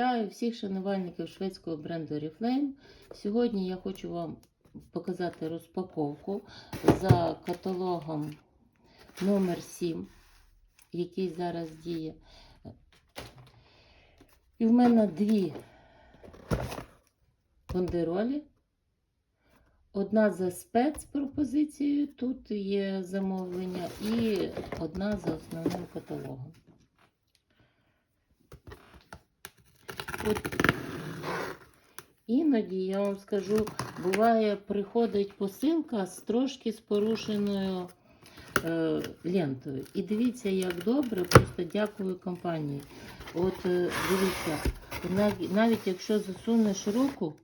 Вітаю всіх шанувальників шведського бренду Oriflame. Сьогодні я хочу вам показати розпаковку за каталогом номер 7 який зараз діє. І в мене дві бандеролі. Одна за спецпропозицією, тут є замовлення, і одна за основним каталогом. От іноді я вам скажу, буває, приходить посилка з трошки з порушеною е, лентою. І дивіться, як добре, просто дякую компанії. От е, дивіться, навіть якщо засунеш руку,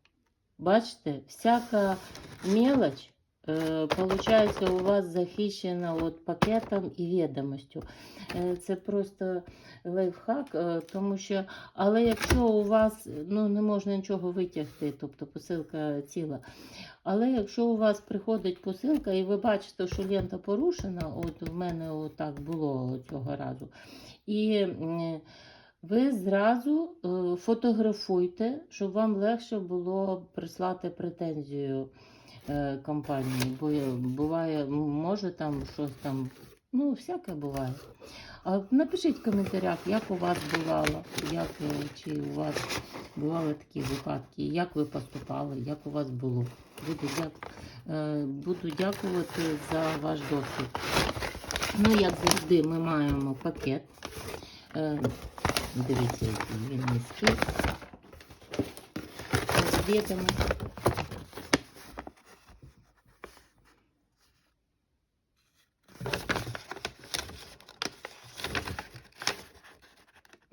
бачите, всяка мелоч. Е, Получається, у вас захищена от пакетом і відомостю. Е, Це просто лайфхак, е, тому що, але якщо у вас ну, не можна нічого витягти, тобто посилка ціла. Але якщо у вас приходить посилка і ви бачите, що лента порушена, от в мене так було цього разу, і ви зразу е, фотографуйте, щоб вам легше було прислати претензію е, компанії. Бо буває, може там щось там, ну, всяке буває. А напишіть в коментарях, як у вас бувало, як, е, чи у вас бували такі випадки, як ви поступали, як у вас було. Буду, дяк... е, Буду дякувати за ваш досвід. Ну, як завжди, ми маємо пакет. Дивіться, який він низький. З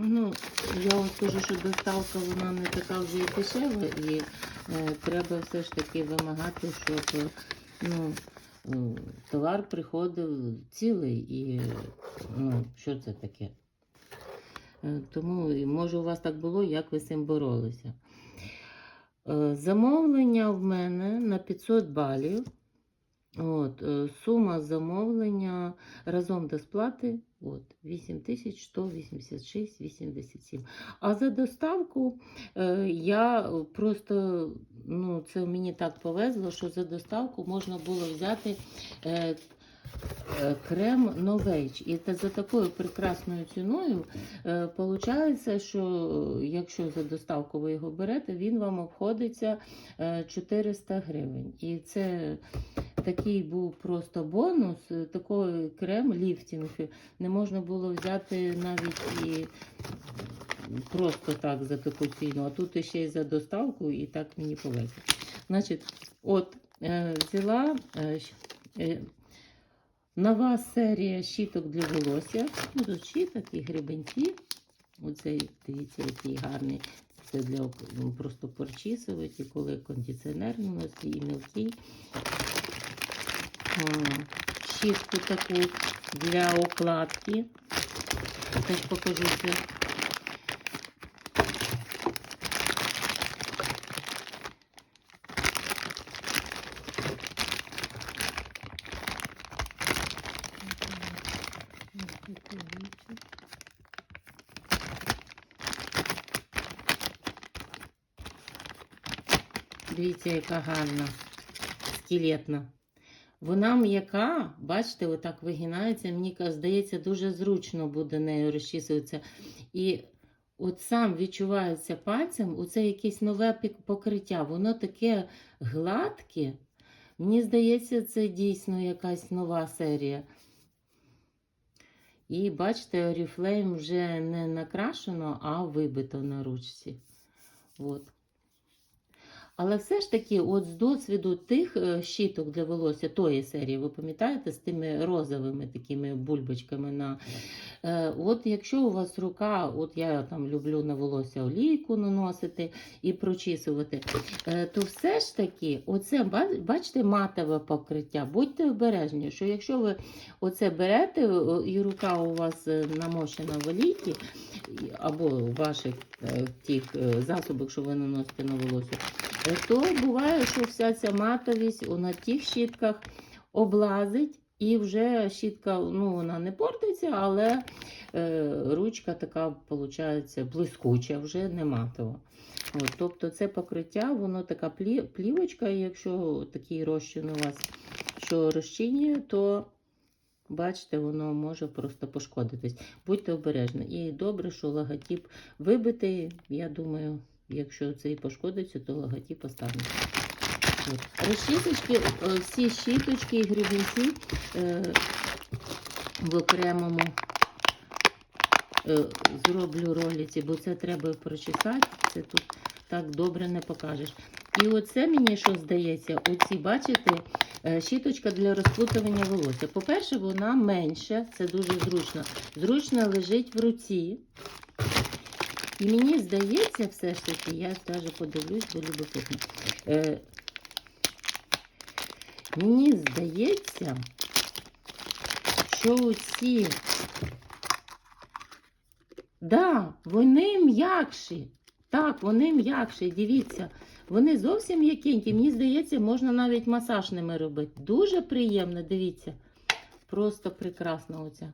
Ну, я вам скажу, що доставка вона не така вже і дешева, і е, треба все ж таки вимагати, щоб ну, товар приходив цілий і ну, що це таке. Е, Тому може у вас так було, як ви з цим боролися. Е, Замовлення в мене на 500 балів. От, е, сума замовлення разом до сплати от, 8186,87. А за доставку е, я просто, ну, це мені так повезло, що за доставку можна було взяти е, крем Novage. І та за такою прекрасною ціною е, получається, що якщо за доставку ви його берете, він вам обходиться е, 400 гривень. І це такий був просто бонус. е, Такий крем ліфтінг не можна було взяти навіть і просто так за таку ціну. А тут ще й за доставку, і так мені повезло. Значить, от е, взяла е, е, нова серія щіток для волосся. Тут щіток і гребенці. Оцей, дивіться, який гарний. Це для просто порчісувати, коли кондиціонер наносить і мілкий. Щітку таку для укладки. Теж покажу це. Дивіться, яка гарна, скелетна. Вона м'яка, бачите, отак вигинається. Мені здається, дуже зручно буде нею розчісуватися. І от сам відчувається пальцем, оце якесь нове покриття. Воно таке гладке. Мені здається, це дійсно якась нова серія. І бачите, Oriflame вже не накрашено, а вибито на ручці. От. Але все ж таки, от з досвіду тих е, щіток для волосся тої серії, ви пам'ятаєте, з тими розовими такими бульбочками на. Е, от якщо у вас рука, от я там люблю на волосся олійку наносити і прочісувати, е, то все ж таки, оце, бачите, матове покриття. Будьте обережні, що якщо ви оце берете, і рука у вас намочена в олійці, або в ваших тих засобах, що ви наносите на волосся, то буває, що вся ця матовість на тих щітках облазить І вже щітка, ну, вона не портиться, але е, ручка така, виходить, блискуча, вже не матова. От, тобто це покриття, воно така плі, плівочка, і якщо такий розчин у вас, що розчинює, то бачите, воно може просто пошкодитись. Будьте обережні. І добре, що логотип вибитий. Я думаю, якщо це і пошкодиться, то логотип поставимо. От. Розчісочки, е, всі щіточки і гребінці е, в окремому е, зроблю ролиці, бо це треба прочесати, це тут так добре не покажеш. І оце мені що здається, оці, бачите, е, щіточка для розпутування волосся. По-перше, вона менша, це дуже зручно. Зручно лежить в руці. І мені здається, все ж таки, я навіть подивлюсь, бо любопитно. Е, мені здається, що ці. Да, вони м'якші. Так, вони м'якші, дивіться. Вони зовсім м'якенькі. Мені здається, можна навіть масаж ними робити. Дуже приємно, дивіться. Просто прекрасна оця.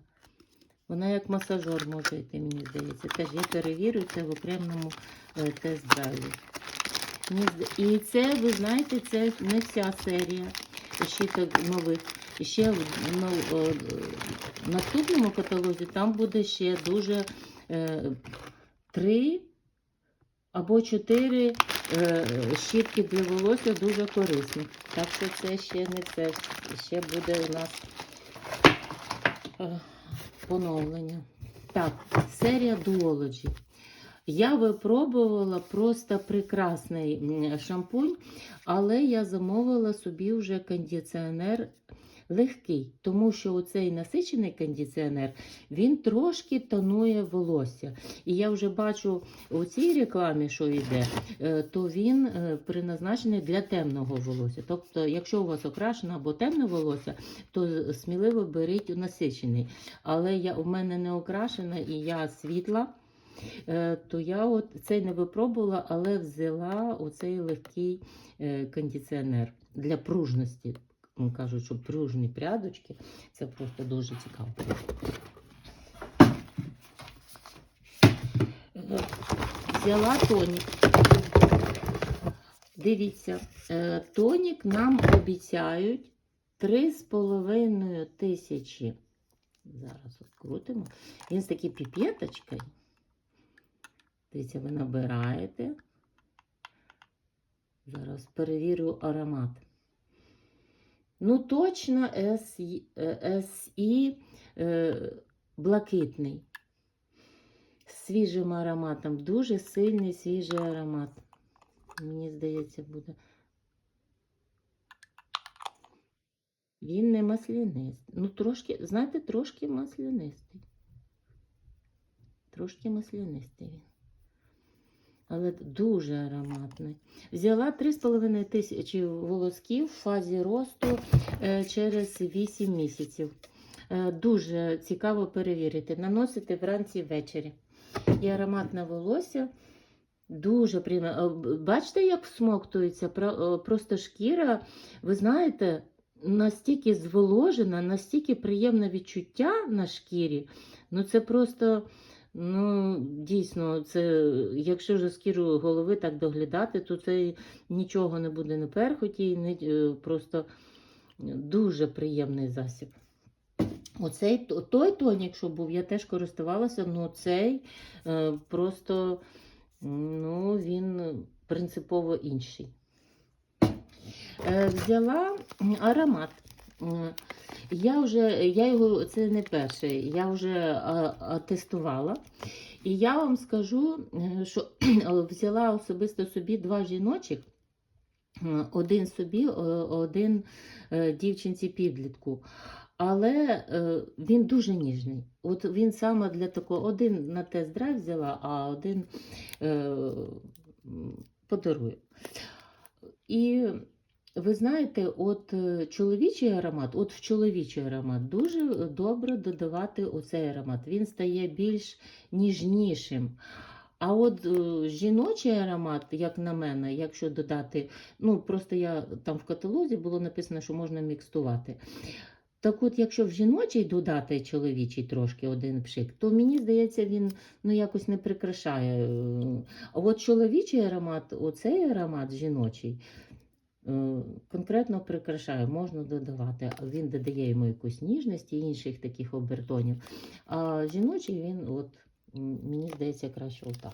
Вона як масажер може йти, мені здається. Теж я перевірю це в окремому е, тест-драйві. І це, ви знаєте, це не вся серія щиток нових. І ще ну, в наступному каталозі там буде ще дуже е, три або чотири е, щітки для волосся дуже корисні. Так що це ще не все. Ще буде у нас поновлення. Так, серія Duology. Я випробувала просто прекрасний шампунь, але я замовила собі вже кондиціонер легкий, тому що оцей насичений кондиціонер він трошки тонує волосся. І я вже бачу у цій рекламі, що йде, е, то він е, призначений для темного волосся. Тобто, якщо у вас окрашене або темне волосся, то сміливо беріть насичений. Але я, у мене не окрашена і я світла. Е, То я от цей не випробувала, але взяла оцей легкий кондиціонер для пружності. Кажуть, що пружні прядочки. Це просто дуже цікаво. Взяла тонік. Дивіться, е, тонік нам обіцяють 3,5 тисячі. Зараз відкрутимо. Він з такою піпеточкою. Дивіться, ви набираєте. Зараз перевірю аромат. Ну, точно е, е, блакитний. З свіжим ароматом. Дуже сильний свіжий аромат. Мені здається, буде. Він не маслянистий. Ну, трошки, знаєте, трошки маслянистий. Трошки маслянистий він. Але дуже ароматний. Взяла 3,5 тисячі волосків в фазі росту е, через 8 місяців. Е, Дуже цікаво перевірити. Наносити вранці ввечері. І ароматне волосся дуже приємно. Е, Бачите, як всмоктується? Про- Просто шкіра, ви знаєте, настільки зволожена, настільки приємне відчуття на шкірі. Ну, це просто. Ну, дійсно, це, якщо ж шкіру голови так доглядати, то це нічого не буде не перхоті, не, е, просто дуже приємний засіб. Оцей, той тонік, що був, я теж користувалася, але цей е, просто ну, він принципово інший. Е, взяла аромат. Я вже, я його, це не перший, я вже а, а, тестувала. І я вам скажу, е, що взяла особисто собі два жіночих, е, один собі, е, один е, дівчинці підлітку. Але е, він дуже ніжний. От він саме для такого, один на тест-драйв взяла, а один е, подарую. І ви знаєте, от е, чоловічий аромат, от в чоловічий аромат дуже добре додавати оцей аромат. Він стає більш ніжнішим. А от е, жіночий аромат, як на мене, якщо додати, ну просто я там в каталозі було написано, що можна мікстувати. Так от, якщо в жіночий додати чоловічий трошки один пшик, то мені здається, він ну, якось не прикрашає. е. А от чоловічий аромат, оцей аромат жіночий, конкретно прикрашає, можна додавати. Він додає йому якусь ніжність і інших таких обертонів. А жіночий він, от, мені здається, краще отак.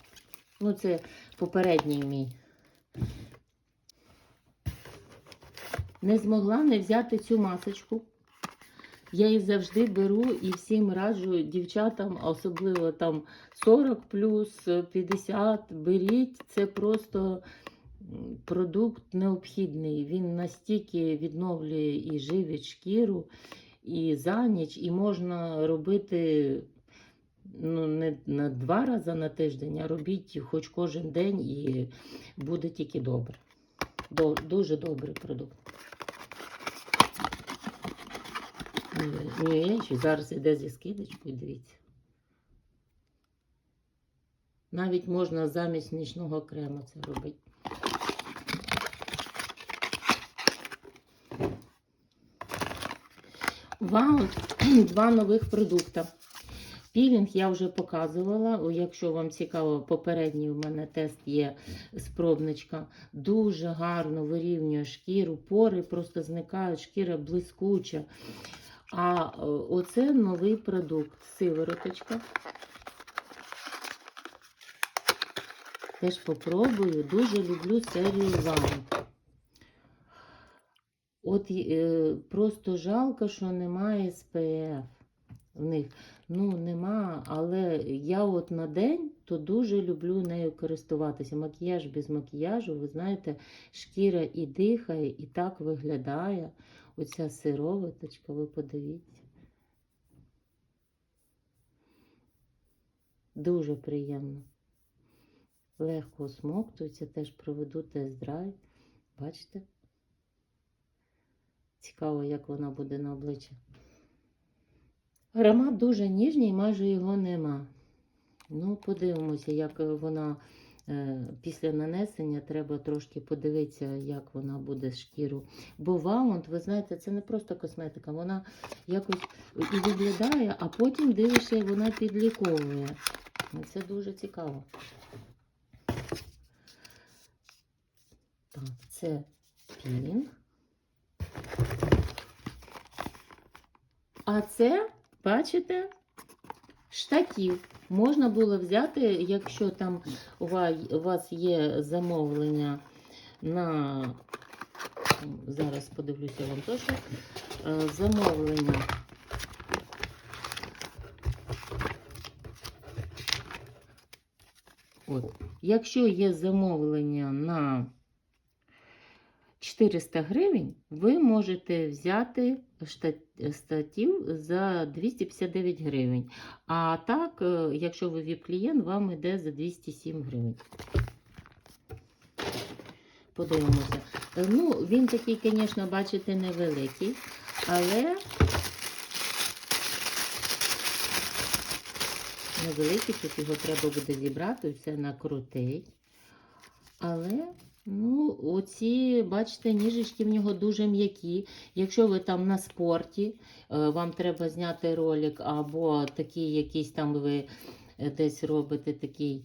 Ну, це попередній мій. Не змогла не взяти цю масочку. Я її завжди беру і всім раджу дівчатам, особливо там 40 плюс, 50, беріть. Це просто продукт необхідний. Він настільки відновлює і живить шкіру, і за ніч, і можна робити ну, не на два рази на тиждень, а робіть хоч кожен день і буде тільки добре. Дуже добрий продукт. Ні, зараз іде зі скидочкою, дивіться. Навіть можна замість нічного крему це робити. Вау, два нових продукти. Пілінг я вже показувала. Якщо вам цікаво, попередній у мене тест є спробничка. Дуже гарно вирівнює шкіру, пори просто зникають, шкіра блискуча. А е, оце новий продукт сивороточка. Теж попробую. Дуже люблю серію Вант. От е, просто жалко, що немає СПФ в них. Ну, нема, але я от на день то дуже люблю нею користуватися. Макіяж без макіяжу, ви знаєте, шкіра і дихає, і так виглядає. Оця сироваточка, ви подивіться. Дуже приємно. Легко осмоктується, теж проведу тест-драйв. Бачите? Цікаво, як вона буде на обличчі. Аромат дуже ніжний, майже його нема. Ну, подивимося, як вона е, після нанесення треба трошки подивитися, як вона буде шкіру. Бо ваунт, ви знаєте, це не просто косметика, вона якось і виглядає, а потім дивишся, вона підліковує. Це дуже цікаво. Так, це пілінг. А це, бачите, штатів. Можна було взяти, якщо там у вас є замовлення на. Зараз подивлюся вам теж. Е, Замовлення. От. Якщо є замовлення на 400 гривень, ви можете взяти статів за 259 гривень. А так, е, якщо ви віп-клієнт, вам йде за 207 гривень. Подивимося. Е, Ну, він такий, звісно, бачите, невеликий, але невеликий, тут його треба буде зібрати, все накрутить. Але, ну, оці, бачите, ніжечки в нього дуже м'які. Якщо ви там на спорті, е, вам треба зняти ролик, або такий якийсь там ви е, десь робите такий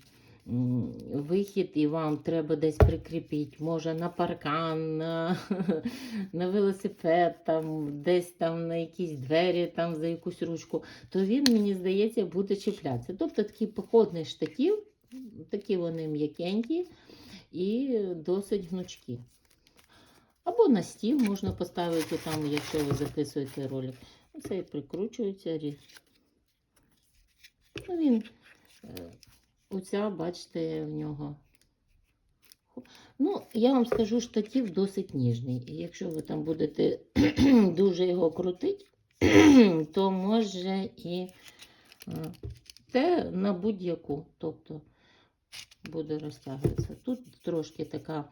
вихід, і вам треба десь прикріпити, може на паркан, на, на велосипед, там, десь там на якісь двері, там за якусь ручку, то він, мені здається, буде чіплятися. Тобто такий походний штатів, такі вони м'якенькі і досить гнучкі. Або на стіл можна поставити там, якщо ви записуєте ролик. Це і прикручується. Ну, він, е, оця, бачите, в нього. Ну, я вам скажу, штатів досить ніжний. І якщо ви там будете дуже його крутити, то може і е, те на будь-яку. Тобто буде розтягуватися. Тут трошки така,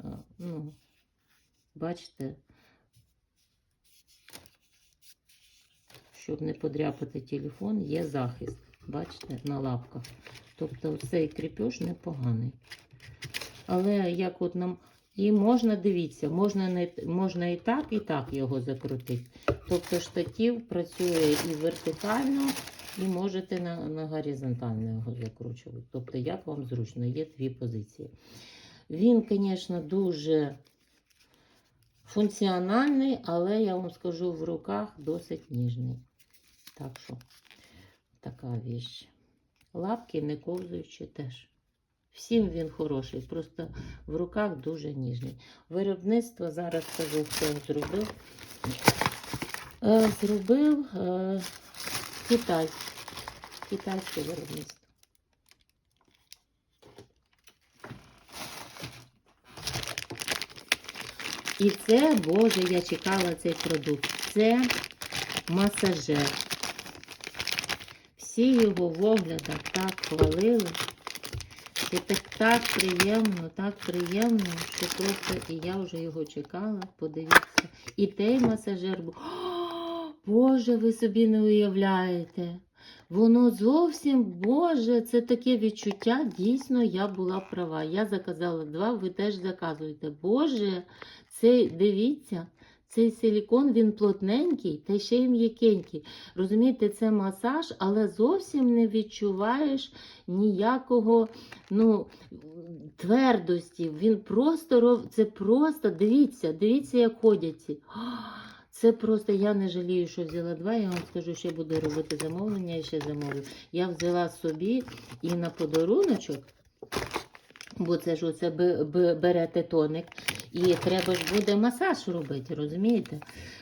е, ну, бачите, щоб не подряпати телефон, є захист. Бачите, на лапках. Тобто цей кріпеж непоганий. Але як от нам. І можна, дивіться, можна, можна і так, і так його закрутити. Тобто штатів працює і вертикально, і можете на, на горизонтально його закручувати. Тобто, як вам зручно, є дві позиції. Він, звісно, дуже функціональний, але я вам скажу, в руках досить ніжний. Так що, така віч. Лапки не ковзуючі теж. Всім він хороший, просто в руках дуже ніжний. Виробництво зараз скажу, хто зробив. Е, Зробив е, Китай. Китайське виробництво. І це, Боже, я чекала цей продукт. Це масажер. Всі його в оглядах так хвалили. Це так, так приємно, так приємно, що просто і я вже його чекала. Подивіться. І той масажер був. Боже, ви собі не уявляєте. Воно зовсім, Боже, це таке відчуття. Дійсно, я була права. Я заказала два, ви теж заказуєте. Боже, цей, дивіться, цей силікон він плотненький та ще й м'якенький. Розумієте, це масаж, але зовсім не відчуваєш ніякого ну, твердості. Він просто це просто, дивіться, дивіться, як ходять ці. Це просто я не жалію, що взяла два. Я вам скажу, що буду робити замовлення і ще замовлю. Я взяла собі і на подаруночок, бо це ж оце берете тоник. І треба ж буде масаж робити, розумієте?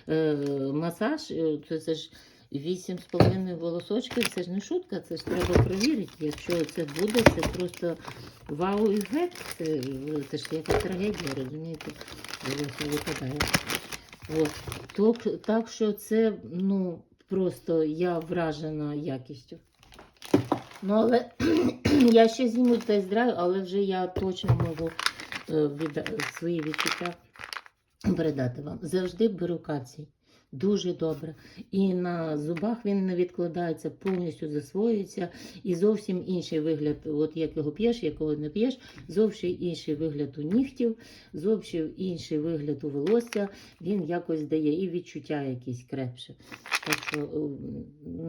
Е, масаж, е, це, це ж 8,5 волосочків, це ж не шутка, це ж треба провірити. Якщо це буде, це просто вау і гет. Це, це ж яка трагедія, розумієте? Волосся випадає. От. Так, так що це, ну, просто я вражена якістю. Ну, але я ще зніму тест-драйв, але вже я точно можу е, відда- свої відчуття передати вам. Завжди беру кальцій. Дуже добре. І на зубах він не відкладається, повністю засвоюється. І зовсім інший вигляд, от як його п'єш, якого не п'єш, зовсім інший вигляд у нігтів, зовсім інший вигляд у волосся. Він якось дає і відчуття якісь крепше. Так що е,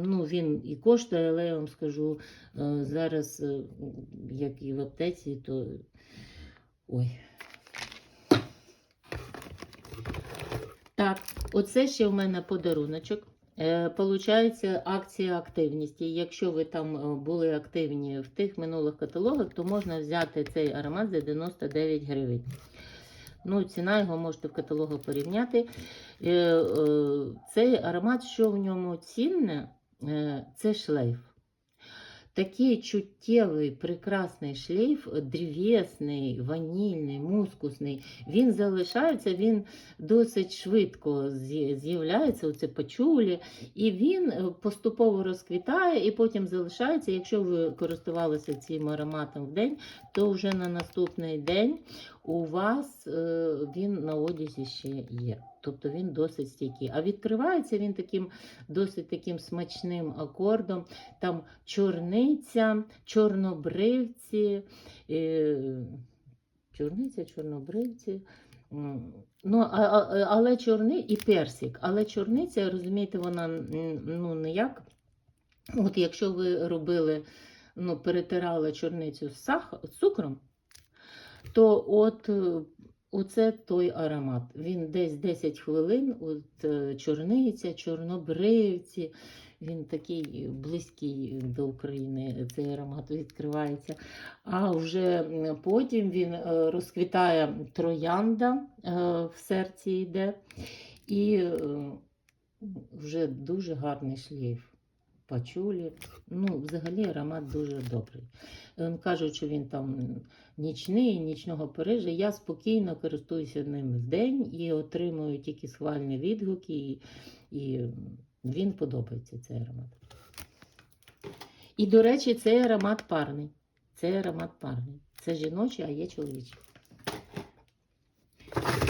ну, він і коштує, але я вам скажу, е, зараз, е, як і в аптеці, то ой. Так, оце ще в мене подаруночок. Е, Получається акція активності. Якщо ви там е, були активні в тих минулих каталогах, то можна взяти цей аромат за 99 гривень. Ну, ціна його можете в каталогу порівняти. Е, Цей аромат, що в ньому цінне, це шлейф. Такий чуттєвий, прекрасний шлейф, древесний, ванільний, мускусний. Він залишається, він досить швидко з'являється у це пачулі, і він е, поступово розквітає і потім залишається. Якщо ви користувалися цим ароматом в день, то вже на наступний день у вас е, він на одязі ще є. Тобто він досить стійкий. А відкривається він таким досить таким смачним акордом. Там чорниця, чорнобривці, е, чорниця, чорнобривці. Ну, але чорний і персик. Але чорниця, розумієте, вона ну, не як. От якщо ви робили, ну, перетирали чорницю з, сах... з цукром, то от е, оце той аромат. Він десь 10 хвилин, от е, чорниця, чорнобривці. Він такий близький до України, цей аромат відкривається. А вже потім він е, розквітає троянда в серці йде. І вже дуже гарний шлейф. Пачулі. Ну, взагалі аромат дуже добрий. Він кажуть, що він там нічний, нічного Парижа. Я спокійно користуюся ним в день і отримую тільки схвальні відгуки, і, і він подобається цей аромат. І, до речі, цей аромат парний. Цей аромат парний. Це жіночий, а є чоловічий.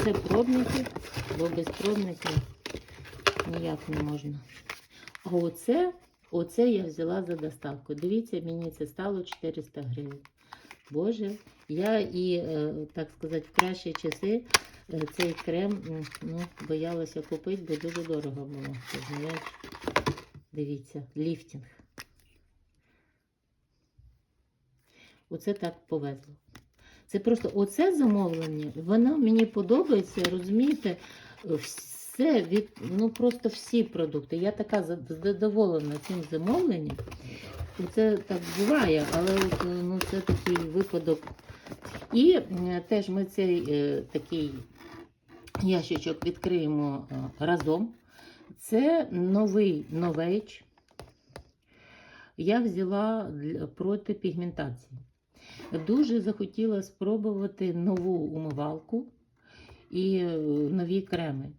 Це пробники, бо без пробників ніяк не можна. А оце, оце я взяла за доставку. Дивіться, мені це стало 400 гривень. Боже, я і, е, так сказати, в кращі часи е, цей крем ну, боялася купити, бо дуже дорого було. Дивіться, ліфтинг. Оце так повезло. Це просто оце замовлення, воно мені подобається, розумієте, все від, ну просто всі продукти. Я така задоволена цим замовленням. І Це так буває, але ну, це такий випадок. І е, теж ми цей е, такий ящичок відкриємо е, разом. Це новий новейч. Я взяла проти пігментації. Дуже захотіла спробувати нову умивалку і нові креми.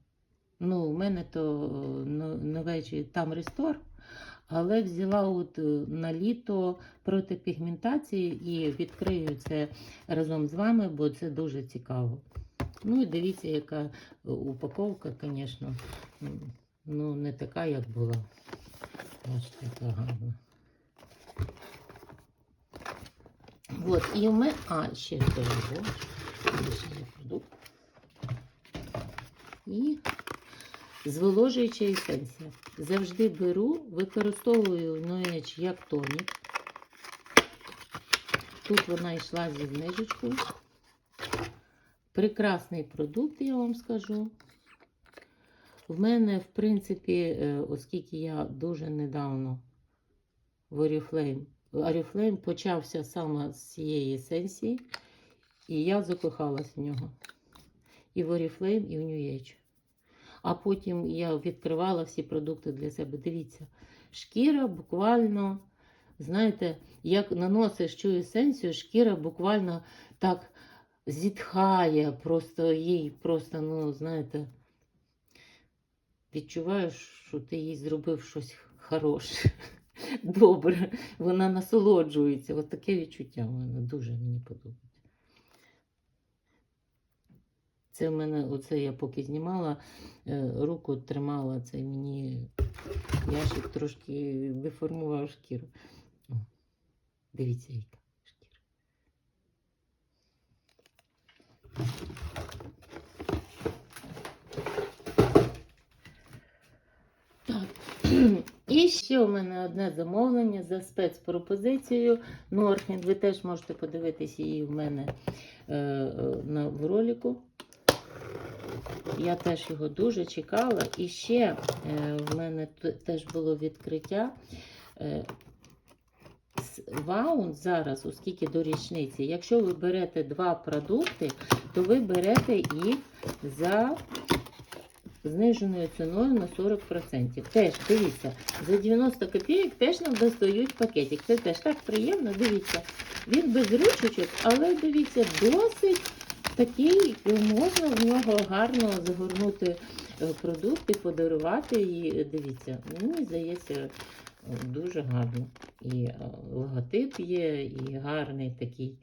Ну, у мене то е, новечий там рестор, але взяла от е, на літо проти пігментації і відкрию це разом з вами, бо це дуже цікаво. Ну і дивіться, яка е, упаковка, звісно, ну не така, як була. Бачите, яка гарна. Вот, і у мене, а, ще продукт. І зволожуюча есенція. Завжди беру, використовую Noech як тонік. Тут вона йшла зі знижечкою. Прекрасний продукт, я вам скажу. В мене, в принципі, е, оскільки я дуже недавно в Oriflame, Oriflame почався саме з цієї есенції, і я закохалась в нього. І в Oriflame, і в New Age. А потім я відкривала всі продукти для себе. Дивіться, шкіра буквально, знаєте, як наносиш цю есенцію, шкіра буквально так зітхає, просто їй просто, ну, знаєте, відчуваєш, що ти їй зробив щось хороше, добре. Вона насолоджується. Ось таке відчуття в мене дуже мені подобається. Це в мене, оце я поки знімала, е, руку тримала, це мені ящик трошки деформував шкіру. О, дивіться, яка шкіра. Так. І ще у мене одне замовлення за спецпропозицією. Норхен. Ви теж можете подивитися її в мене е, е, на, в ролику. Я теж його дуже чекала. І ще е, в мене теж було відкриття. Е, Ваун зараз, оскільки до річниці, якщо ви берете два продукти, то ви берете їх за зниженою ціною на 40%. Теж дивіться, за 90 копійок теж нам достають пакетик. Це теж так приємно, дивіться. Він без ручечок, але дивіться, досить такий, можна в нього гарно загорнути е, продукти, подарувати. І дивіться, мені здається, дуже гарно. І е, логотип є, і гарний такий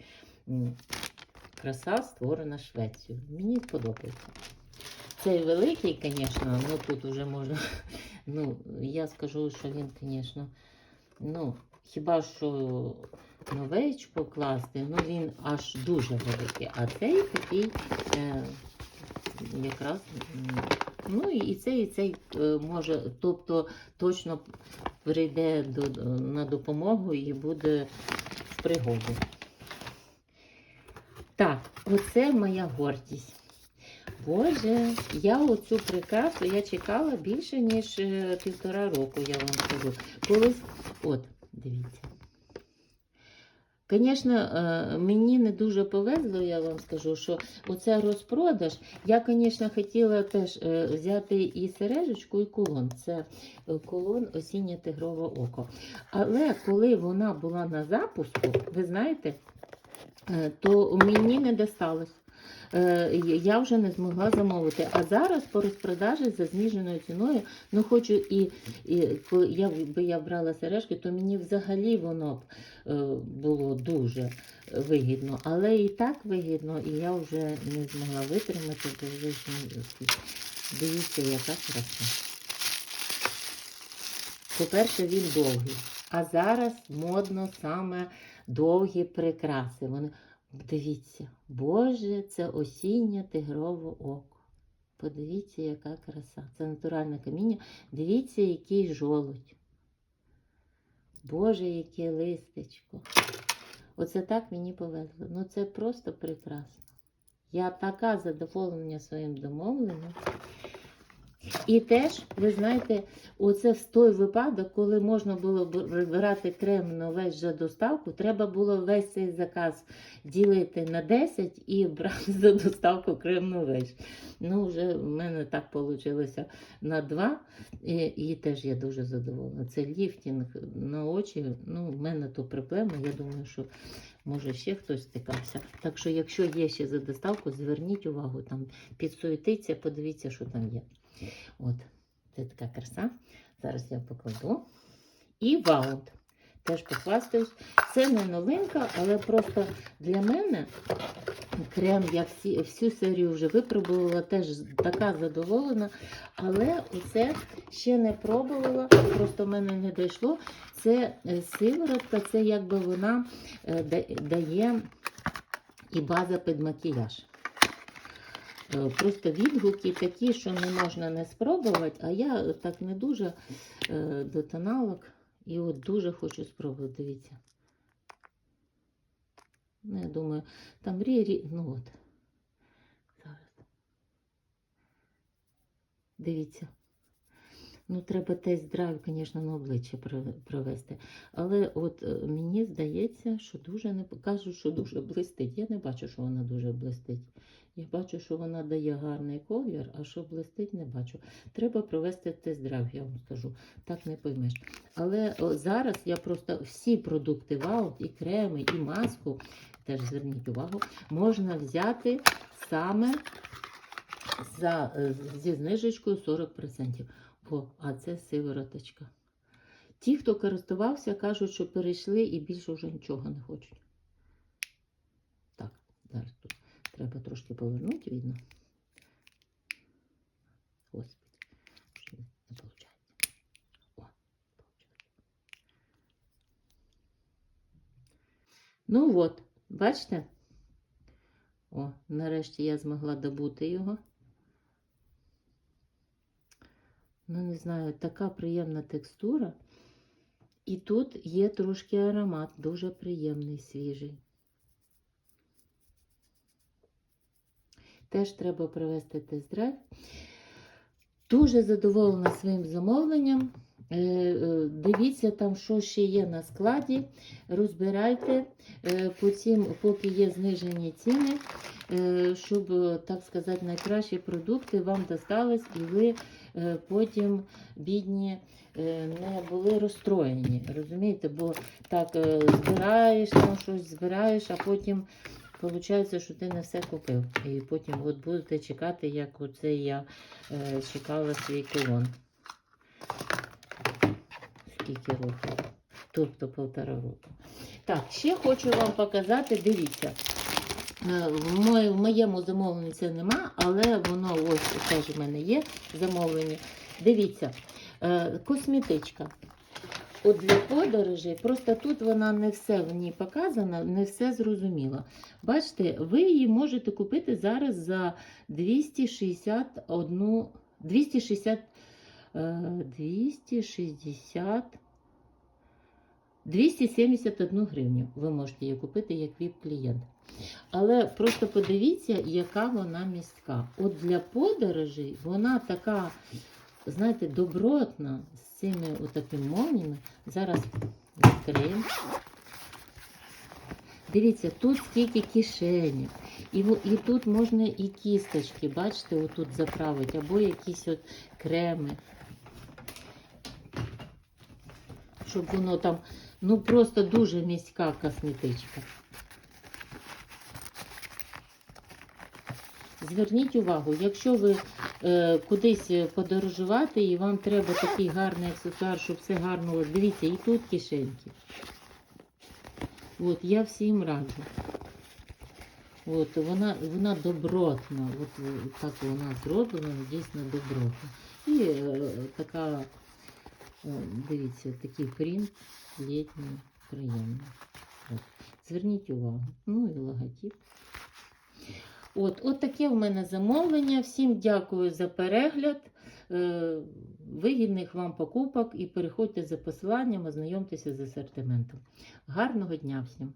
краса створена Швецією. Мені подобається. Цей великий, звісно, ну тут вже можна. Ну, я скажу, що він, звісно, ну, хіба що новейч покласти, ну він аж дуже великий. А цей такий е, якраз. Ну і цей, і цей е, може, тобто точно прийде до, на допомогу і буде в пригоду. Так, оце моя гордість. Боже, я оцю прикрасу я чекала більше, ніж е, півтора року, я вам скажу. Колись, от, дивіться. Звісно, е, мені не дуже повезло, я вам скажу, що оце розпродаж. Я, звісно, хотіла теж е, взяти і сережечку, і кулон. Це е, кулон осіннє тигрове око. Але коли вона була на запуску, ви знаєте, то мені не досталось. Е, Я вже не змогла замовити. А зараз по розпродажі за зниженою ціною, ну хочу і, і коли я би я брала сережки, то мені взагалі воно б е, було дуже вигідно. Але і так вигідно, і я вже не змогла витримати, бо вже дивіться, яка краса. По-перше, він довгий. А зараз модно саме довгі прикраси. Вони Дивіться, Боже, це осіннє тигрове око. Подивіться, яка краса. Це натуральне каміння. Дивіться, який жолудь. Боже, яке листечко. Оце так мені повезло. Ну це просто прекрасно. Я така задоволена своїм домовленням. І теж, ви знаєте, оце в той випадок, коли можна було б брати крем на весь за доставку, треба було весь цей заказ ділити на 10 і брати за доставку крем на весь. Ну, вже в мене так вийшло на 2, і, і теж я дуже задоволена. Це ліфтінг на очі. Ну, в мене то проблема. Я думаю, що може ще хтось стикався. Так що, якщо є ще за доставку, зверніть увагу, там підсуетиться, подивіться, що там є. От, це така краса. Зараз я покладу. І ваунд. Теж похвастаюсь. Це не новинка, але просто для мене крем я всі, всю серію вже випробувала, теж така задоволена. Але оце ще не пробувала, просто в мене не дійшло. Це е, сиворотка, це якби вона е, дає і база під макіяж. Е, Просто відгуки такі, що не можна не спробувати, а я так не дуже е, до тоналок. І от дуже хочу спробувати, дивіться. Ну, я думаю, там рі, ну от. Зараз. Дивіться. Ну, треба тест-драйв, звісно, на обличчя провести. Але от е, мені здається, що дуже не кажуть, що дуже блистить. Я не бачу, що вона дуже блистить. Я бачу, що вона дає гарний колір, а що блистить, не бачу. Треба провести тест-драйв, я вам скажу. Так не поймеш. Але зараз я просто всі продукти вау, і креми, і маску, теж зверніть увагу, можна взяти саме за, е, зі знижечкою 40%. О, а це сивороточка. Ті, хто користувався, кажуть, що перейшли і більше вже нічого не хочуть. Так, зараз тут треба трошки повернути, видно. Господи, не виходить. О. Ну от, бачите? О, нарешті я змогла добути його. Ну, не знаю, така приємна текстура. І тут є трошки аромат, дуже приємний, свіжий. Теж треба провести тест-драйв. Дуже задоволена своїм замовленням. Е, е, Дивіться там, що ще є на складі. Розбирайте, е, потім, поки є знижені ціни, щоб, так сказати, найкращі продукти вам достались, і ви потім, бідні, е, не були розстроєні. Розумієте? Бо так е, збираєш там щось, збираєш, а потім виходить, що ти не все купив. І потім от будете чекати, як оце я е, чекала свій колон. Скільки років? Тобто півтора року. Так, ще хочу вам показати, дивіться. Е, В моєму замовленні це нема, але воно ось теж у мене є замовлення. Дивіться, е, косметичка. От для подорожей, просто тут вона не все в ній показано, не все зрозуміло. Бачите, ви її можете купити зараз за 261, 260, е, 260, 271 гривню. Ви можете її купити як ВІП-клієнт. Але просто подивіться, яка вона містка. От для подорожей вона така, знаєте, добротна з цими отакими молніями. Зараз відкриємо. Дивіться, тут скільки кишенів. І, і тут можна і кісточки, бачите, отут заправити, або якісь от креми. Щоб воно там, ну просто дуже міська косметичка. Зверніть увагу, якщо ви е, кудись подорожувати і вам треба такий гарний аксесуар, щоб все гарно. Дивіться, і тут кишеньки. От, я всім раджу. От, вона, вона добротна. От, е, так вона зроблена, дійсно добротна. І е, така, е, дивіться, такий принт літній, приємний. От. Зверніть увагу. Ну і логотип. От, от таке в мене замовлення. Всім дякую за перегляд. Е, Вигідних вам покупок і переходьте за посиланням, ознайомтеся з асортиментом. Гарного дня всім!